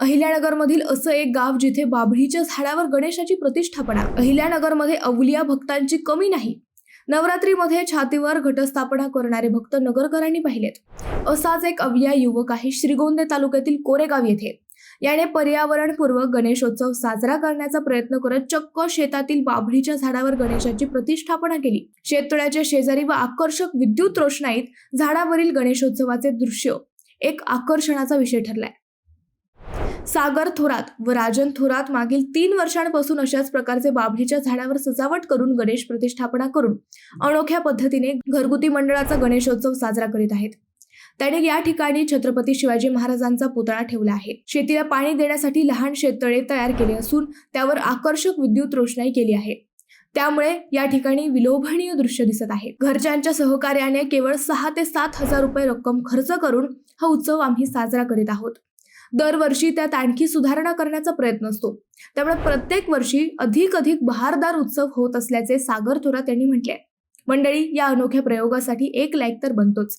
अहिल्यानगरमधील असं एक गाव जिथे बाभळीच्या झाडावर गणेशाची प्रतिष्ठापना अहिल्यानगरमध्ये अवलिया भक्तांची कमी नाही. नवरात्रीमध्ये छातीवर घटस्थापना करणारे भक्त नगरकरांनी पाहिलेत. असाच एक अवलिया युवक आहे श्रीगोंदे तालुक्यातील कोरेगाव येथे. याने पर्यावरणपूर्वक गणेशोत्सव साजरा करण्याचा प्रयत्न करत चक्क शेतातील बाभळीच्या झाडावर गणेशाची प्रतिष्ठापना केली. शेततळ्याच्या शेजारी व आकर्षक विद्युत रोषणाईत झाडावरील गणेशोत्सवाचे दृश्य एक आकर्षणाचा विषय ठरलाय. सागर थोरात व राजन थोरात मागील तीन वर्षांपासून अशाच प्रकारचे बाभळीच्या झाडावर सजावट करून गणेश प्रतिष्ठापना करून अनोख्या पद्धतीने घरगुती मंडळाचा गणेशोत्सव साजरा करीत आहेत. त्याने या ठिकाणी छत्रपती शिवाजी महाराजांचा पुतळा ठेवला आहे. शेतीला पाणी देण्यासाठी लहान शेततळे तयार केले असून त्यावर आकर्षक विद्युत रोषणाई केली आहे. त्यामुळे या ठिकाणी विलोभनीय दृश्य दिसत आहे. घरच्यांच्या सहकार्याने केवळ सहा ते सात हजार रुपये रक्कम खर्च करून हा उत्सव आम्ही साजरा करीत आहोत. दरवर्षी त्यात आणखी सुधारणा करण्याचा प्रयत्न असतो. त्यामुळे प्रत्येक वर्षी अधिक अधिक बहारदार उत्सव होत असल्याचे सागर थोरात यांनी म्हटले मंडळी या अनोख्या प्रयोगासाठी एक लाईक तर बनतोच.